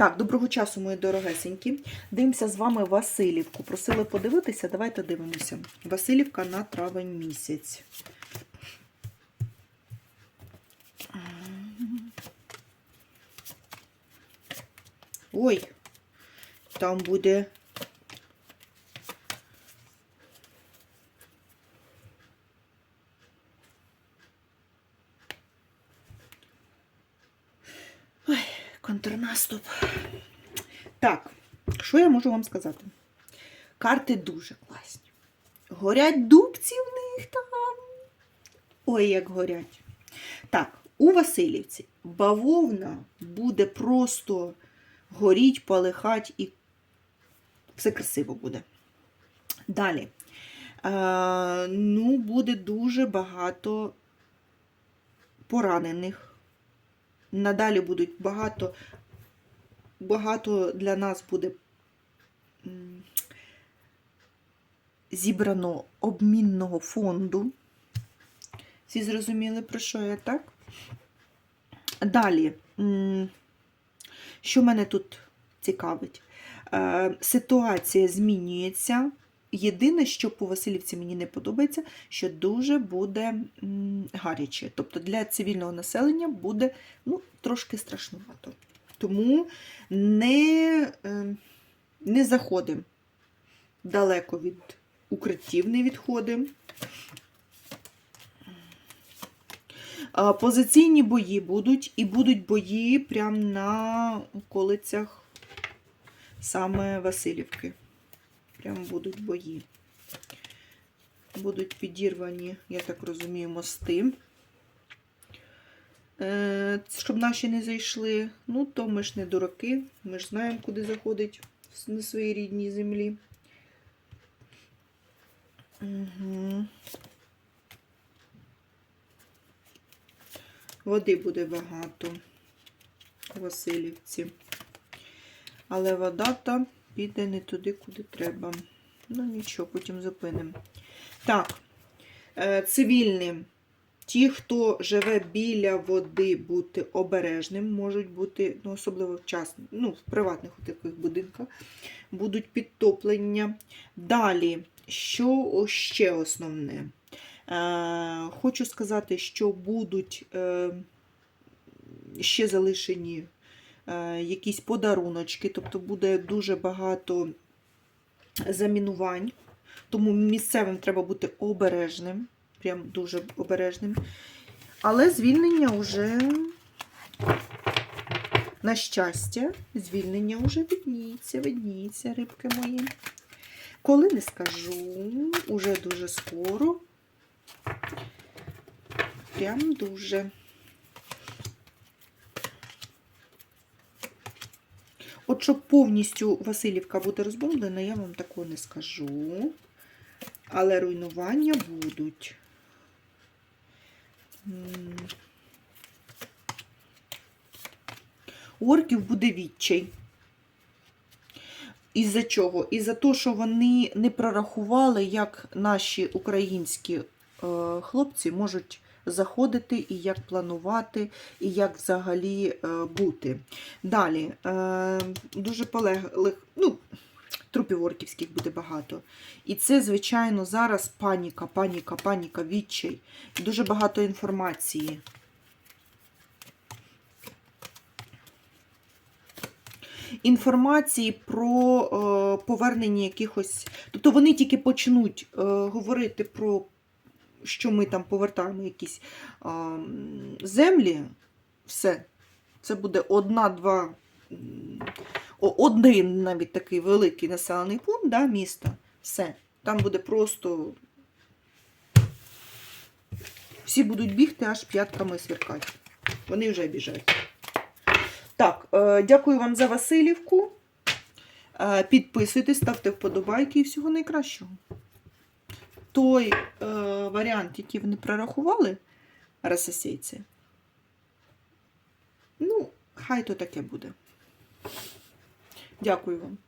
Так, доброго часу, мої дорогесенькі. Дивимося з вами Васильівку. Просили подивитися, давайте дивимося. Васильівка на травень місяць. Ой, там буде. Ой, контрнаступ. Так, що я можу вам сказати? Карти дуже класні. Горять дубці в них там. Ой, як горять. Так, у Васильівці бавовна буде просто горіть, полихать і все красиво буде. Далі. Е, ну, буде дуже багато поранених. Надалі будуть багато, багато для нас буде зібрано обмінного фонду. Всі зрозуміли, про що я так? Далі, що мене тут цікавить? Е, Ситуація змінюється. Єдине, що по Васильівці мені не подобається, що дуже буде гаряче. Тобто для цивільного населення буде ну, трошки страшнувато. Тому не, е, не заходимо далеко від укриттів, не відходимо. Позиційні бої будуть, і будуть бої прямо на околицях саме Васильівки. Прям будуть бої. Будуть підірвані, я так розумію, мости. Е, Щоб наші не зайшли. Ну, то ми ж не дураки. Ми ж знаємо, куди заходить на своїй рідній землі. Угу. Води буде багато у Васильівці. Але вода там піде не туди, куди треба. Ну, нічого, потім зупинимо. Так, е, цивільним. Ті, хто живе біля води, бути обережним, можуть бути, ну, особливо в час, ну, в приватних таких будинках, будуть підтоплення. Далі, що ще основне? Е, Хочу сказати, що будуть е, ще залишені якісь подаруночки, тобто буде дуже багато замінувань, тому місцевим треба бути обережним, прям дуже обережним. Але звільнення вже, на щастя, звільнення вже видніється, видніється, рибки мої. Коли не скажу, уже дуже скоро. Прям дуже. От щоб повністю Васильівка буде розбомблена, я вам такого не скажу. Але руйнування будуть. Орків буде відчай. Із-за чого? Із-за того, що вони не прорахували, як наші українські е, хлопці можуть заходити і як планувати, і як взагалі е, бути. Далі, е, дуже полеглих, ну, трупів орківських буде багато. І це, звичайно, зараз паніка, паніка, паніка, відчай. Дуже багато інформації. Інформації про е, повернення якихось. Тобто вони тільки почнуть говорити про що ми там повертаємо якісь е, землі. Все. Це буде одна-два, один навіть такий великий населений пункт да, міста. Все. Там буде просто. Всі будуть бігти, аж п'ятками свіркати. Вони вже біжать. Так, е, дякую вам за Васильівку. Е, підписуйтесь, ставте вподобайки і всього найкращого. Той е, варіант, який вони прорахували, рососійці, ну, хай то таке буде. Дякую вам.